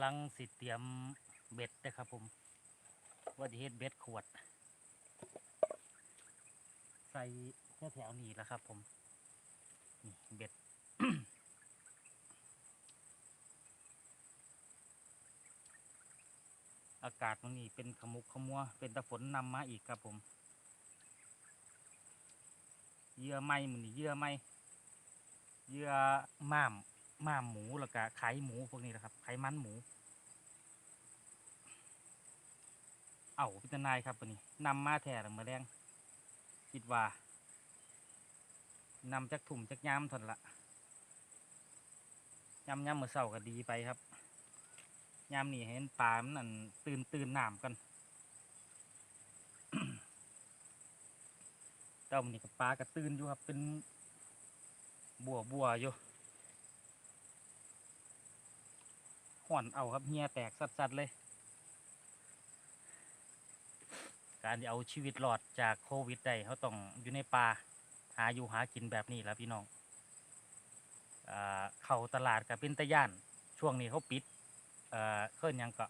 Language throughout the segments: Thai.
ำลังสิเตรียมเบ็ดนะครับผม ว่าจะเฮ็ดเบ็ดขวด ใส่แถวๆนี้แล้วครับผมนี่เบ็ดอากาศมันนี่เป็นขมุกขมัว เป็นตะฝนนำมาอีกครับผม เยื่อไม้มันนี่เยื่อไม้เยื่อม่ามม่ามหมูแล้วก็ไข่หมูพวกนี้แหละครับไข่มันหมู เอ้าพิจารณาครับวันนี้นำมาแท่ละมาแรงคิดว่านำจากถุ่มจากยามทนละยำยำเมื่อเสาร์ก็ดีไปครับยามนี่เห็นปลามันนั่นตื่นตื่นหน้ำกันเจ้ามันนี่กับปลาก็ตื่นอยู่ครับเป็นบัวบัวอยู่ห่อนเอาครับเฮียแตกสัดๆเลย การที่เอาชีวิตรอดจากโควิดได้เขาต้องอยู่ในป่าหาอยู่หากินแบบนี้แล้วพี่น้องอเข้าตลาดกับเป็นตะย่าน ช่วงนี้เขาปิดเอ่อเคลื่อนยังก็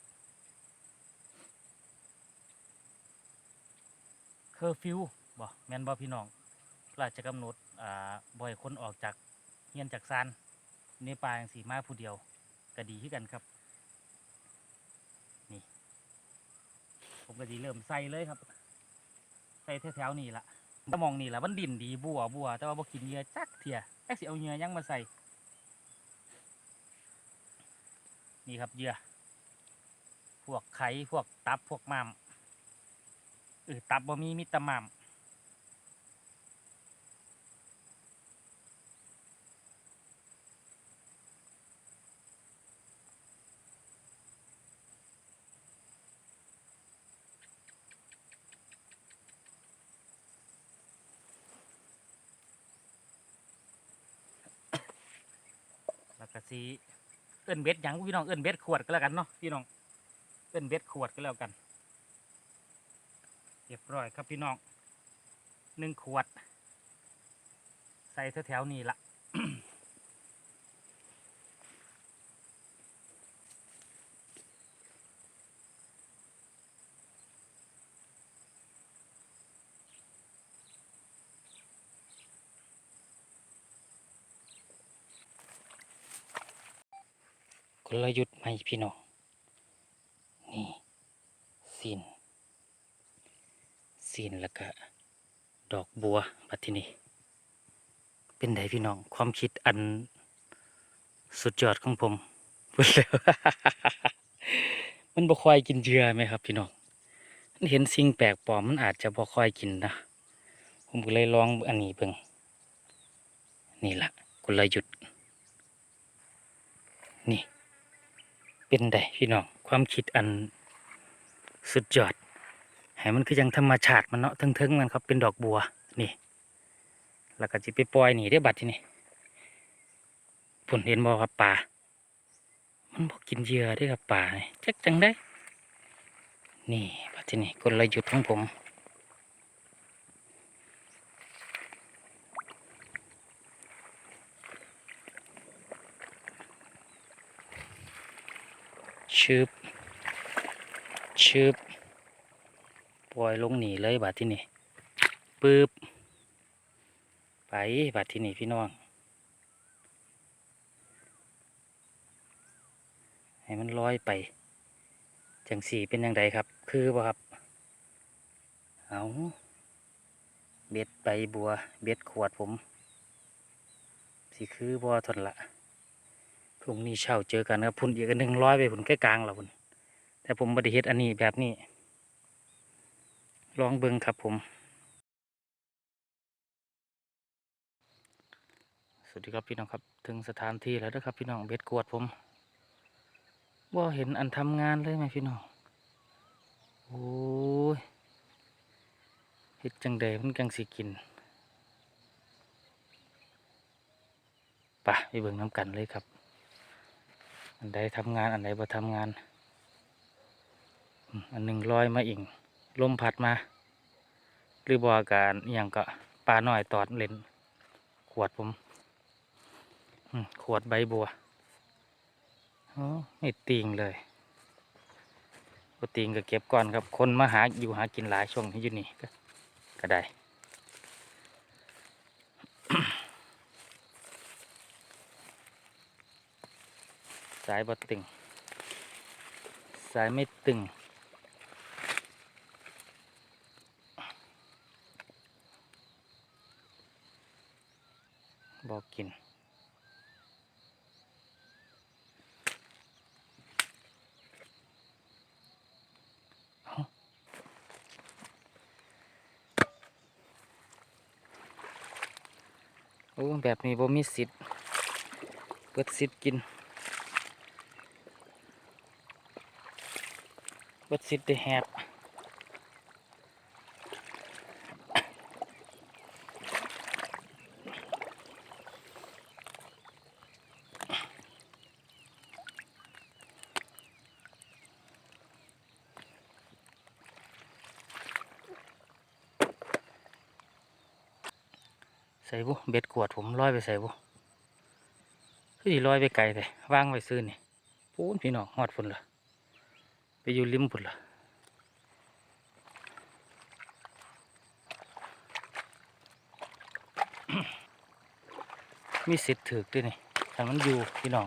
เคอร์ฟิวบ่แมนบ่พี่น้องราชกำหนดอ่าบ่อยคนออกจากเฮียนจากซานในป่าจังสีมาผู้เดียวก็ดีขึ้นกันครับ นี่ ผมก็ดีเริ่มใส่เลยครับ ใส่แถวๆนี่ละตะมองนี่ละมันดินดีบัวบัวแต่ว่าบ่กินเหยื่อจักเถี่ยแค่สิเอาเหยื่อยังมาใส่ นี่ครับเหยื่อพวกไข่พวกตับพวกมามเออตับบ่มีมิตรมาม สีเอิ้นเบ็ดหยังพี่น้องเอิ้นเบ็ดขวดก็แล้วกันเนาะพี่น้องเอิ้นเบ็ดขวดก็แล้วกันเรียบร้อยครับพี่น้องหนึ่งขวด ใส่แถวๆนี่ละ ลยุทธ์ใหม่พี่น้อง นี่สินสินแล้วก็ดอกบัวบัดทีนี้เป็นไดพี่น้อง ความคิดอันสุดยอดของผมพูดแล้วมันบ่คอยกินเหยื่อไหมครับพี่น้องมันเห็นสิ่งแปลกปลอมมันอาจจะบ่คอยกินนะผมก็เลยลองอันนี้เบิ่งนี่ละกลยุทธ์นี่ เป็นไดพี่น้องความคิดอันสุดยอดให้มันคือยังธรรมชาติมันเนาะเทิงๆมันครับเป็นดอกบัวนี่แล้วก็จะไปปล่อยหนีได้บัดที่นี่ผลเห็นบ่ครับป่ามันบอกกินเหยื่อได้ครับป่าจักจังได้ นี่บัดที่นี่กลยุทธ์ของผม ชืบชืบปล่อยลงหนีเลยบาดที่นี่ปึ๊บไปบาดที่นี่พี่น้อง ให้มันลอยไป จังสีเป็นยังไงครับ คือบ่ครับ เอาเบ็ดใบบัว เบ็ดขวดผม สิคือบ่ทนละ พรุ่งนี้เช้าเจอกันครับพุ่นอีกอันหนึ่งร้อยไปพุ่นใกล้กลางแล้วพุ่นแต่ผมบไดิเฮ็ดอันนี้แบบนี้ ลองเบิ่งครับผม สวัสดีครับพี่น้องครับ ถึงสถานที่แล้วนะครับพี่น้องเบ็ดกวดผมว่าเห็นอันทำงานเลยไหมพี่น้องโอ้ยเฮ็ดจังใดมันกังสิกินปะไปเบิ่งน้ำกันเลยครับ อันใดทำงานอันใดบ่ทำงาน อันหนึ่งลอยมาอิงลมพัดมา หรือบ่อาการอย่างก็ปลาหน่อยตอดเล่น ขวดผมขวดใบบัวอ๋อไม่ติงเลยปติงก็เก็บก่อนครับ คนมาหาอยู่หากินหลายช่วงนี้อยู่นี่ก็ก็ได้ายบ่ตึง สายไม่ตึง บอกกินโอ้แบบนี้บ่มีสิทธิ์เปิดสิทธิ์กิน เปิดสิทธิ์ได้แหบใส่บุเบ็ดกวดผมลอยไปใส่บุคือสิลอยไปไกลเลยวางไว้ซื้อนี่ปูนพี่น้องหอดฝุ่นละไป อยู่ริมพุ่นละมีสิทธิ์ถือด้วยนี่ถ้ามันอยู่พี่น้อง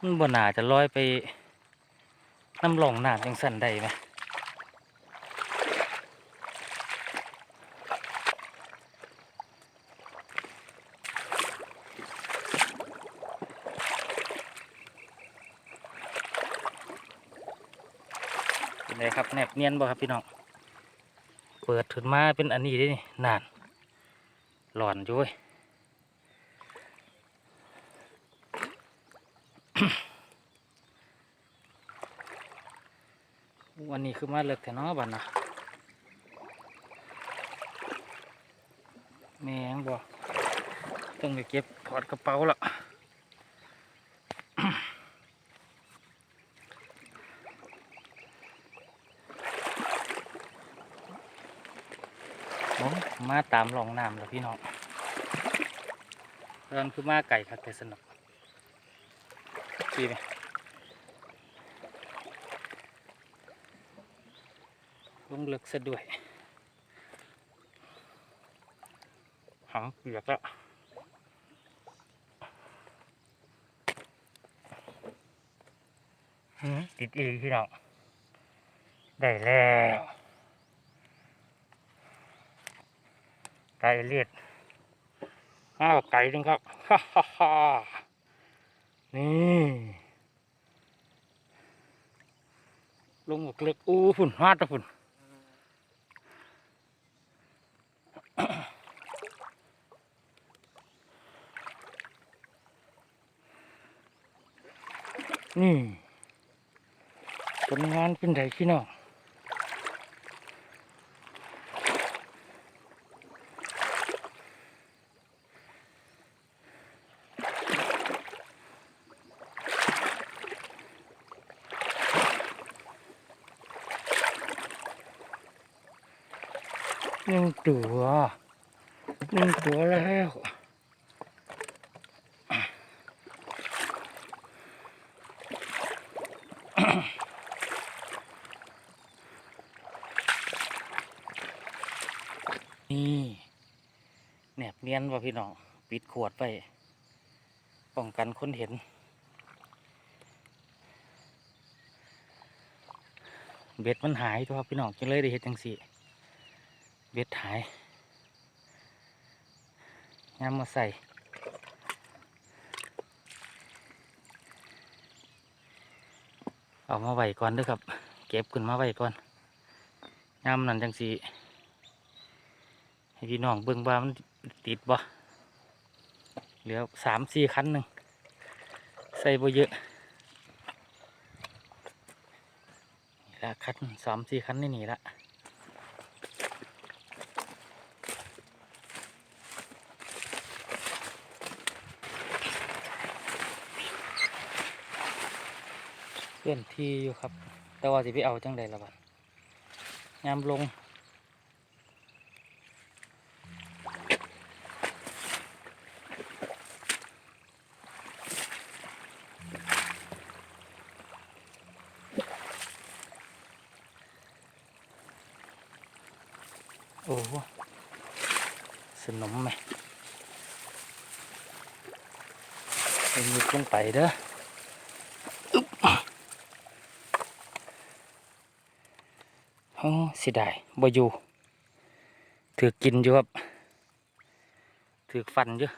มันบ่น่าจะลอยไปน้ำหลงหน้ำจังสั่นได้ไหม เป็นไงครับแนบเนียนบ่ครับพี่น้อง เปิดถึงมาเป็นอันนี้ด้นี่นานหลอนอยู่เว้ยวันนี้คือมาเลิกแต่น้อบันนะแม่งบ่ต้องไปเก็บถอดกระเป๋าละโอ้ มาตามหลองน้ำแล้วพี่น้องเริ่มคือมาไก่คักแต่สนุกดีไหมลงลึกซะด้วยหางเปียกแล้วติดอีกพี่น้องได้แล้ว ไก่เลียดอ้าวไก่นึงครับฮ่าฮ่าฮ่านี่ลงหมกเล็กอู้ฝุ่นฮาดตะฝุ่นนี่ผลงานเป็นไดพี่น้อง หนึ่งตัวหนึ่งตัวแล้วนี่แหนบเนียนว่ะพี่น้อง ปิดขวดไปป้องกันคนเห็น เบ็ดมันหายตัวพี่น้องจังเลยได้เห็นจังสี่ เบ็ดหายยามมาใส่ เอามาไว้ก่อนด้วยครับ เก็บขึ้นมาไว้ก่อนยามนั้นจังสีให้พี่น้องเบิ่งว่ามันติดบ่เหลือสามสี่คันหนึ่งใส่บ่เยอะนี่ละคันสามสี่คันนี่นี่ละ เลื่อนที่อยู่ครับ แต่ว่าสิไปเอาจังใดละบัดยามลงโอ้สนมไหมเป็นมุดลงไปเด้อ โอ้เสียดายบ่อยู่ถือกินอยู่ครับถือฟันอยู่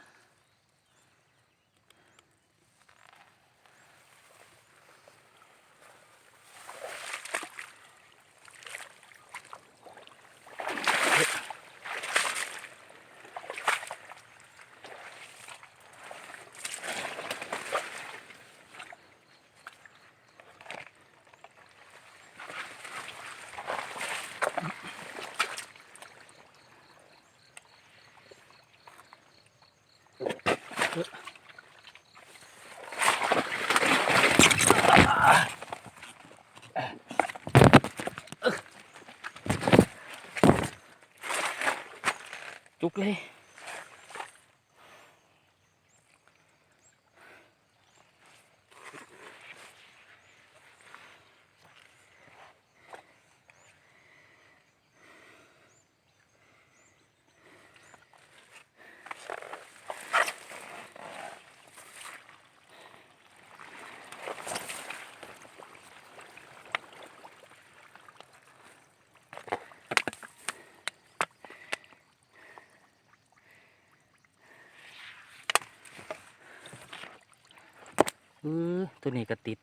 เออตัวนี้ก็ติด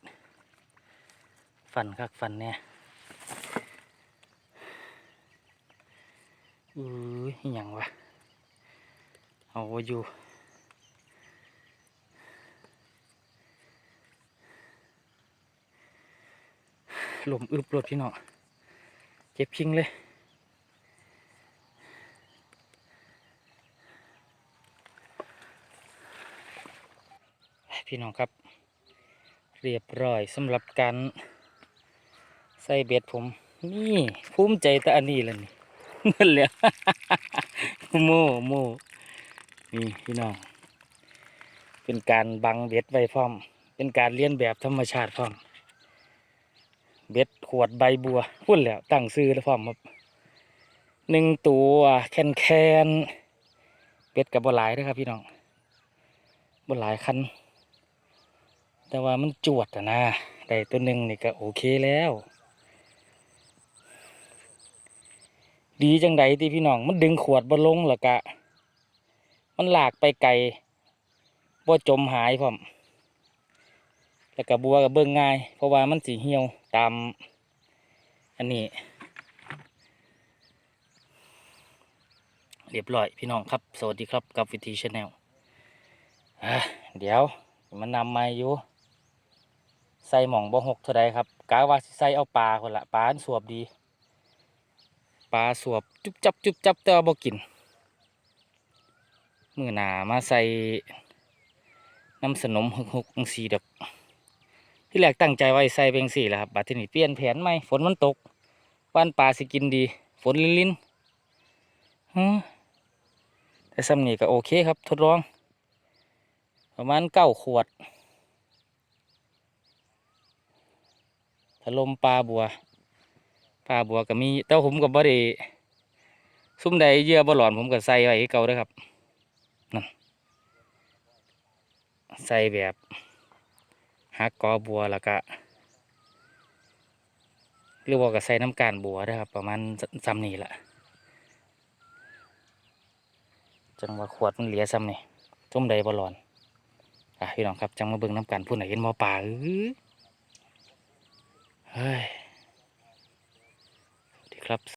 ฟันคักฟันเนี่ยอืออย่างวะ เอาไว้อยู่ลมอึบรถพี่น้องเจ็บพิงเลยพี่น้องครับ เรียบร้อยสำหรับการใส่เบ็ดผม นี่ภูมิใจแต่อันนี้แหละนี่นั่นแหละโมโมนี่พี่น้อง เป็นการบังเบ็ดไว้พร้อม เป็นการเลี้ยนแบบธรรมชาติพร้อม เบ็ดขวดใบบัวพูดแล้วตั้งซื้อแล้วพร้อมครับหนึ่งตัวแคนแคนเบ็ดกับบหลายเด้อครับพี่น้องบหลายคัน แต่ว่ามันจวดอะนะได้ตัวหนึ่งนี่ก็โอเคแล้ว ดีจังใดที่พี่น้องมันดึงขวดบ่ลงแล้วก็มันหลากไปไกลบ่จมหายพร้อมแล้วก็บัวก็เบิ่งง่าย เพราะว่ามันสีเหี่ยวตาม อันนี้ เรียบร้อยพี่น้องครับ สวัสดีครับกับวิธีชาแนลเดี๋ยว มันนำมาอยู่ ใส่หม่องบ่หกเท่าใดครับกะว่าสิใส่เอาปลาคนละปลาอันสวบดีปลาสวบจุบจับจุบจับแต่ว่าบ่กินมือหนามาใส่น้ำสนมหกหกจังสีดอกที่แรกตั้งใจไว้ใส่เป็นสี่แหละครับบัดทีนี้เปลี่ยนแผนใหม่ฝนมันตกว่านปลาสิกินดี ฝนลินลินฮึแต่ซ้ำนี่ก็โอเคครับทดลอง ประมาณเก้าขวด ล่มปลาบัวปลาบัวก็มีแต่ว่าผมก็บ่ได้ซุ่มใดเยื่อบ่หลอนผมก็ใส่ไว้ให้เก่าเด้อครับนั่นใส่แบบหักกอบัวแล้วก็หรือว่าก็ใส่น้ำกานบัวเด้อครับ ประมาณซ้ำนี่แหละจังว่าขวดมันเหลือซ้ำนี่ซุ่มใดบ่หลอนอะพี่น้องครับจังมาเบิ่งน้ำกันผู้ไหนเห็นหมอป่าเอ้ย เฮ้ยดีครับ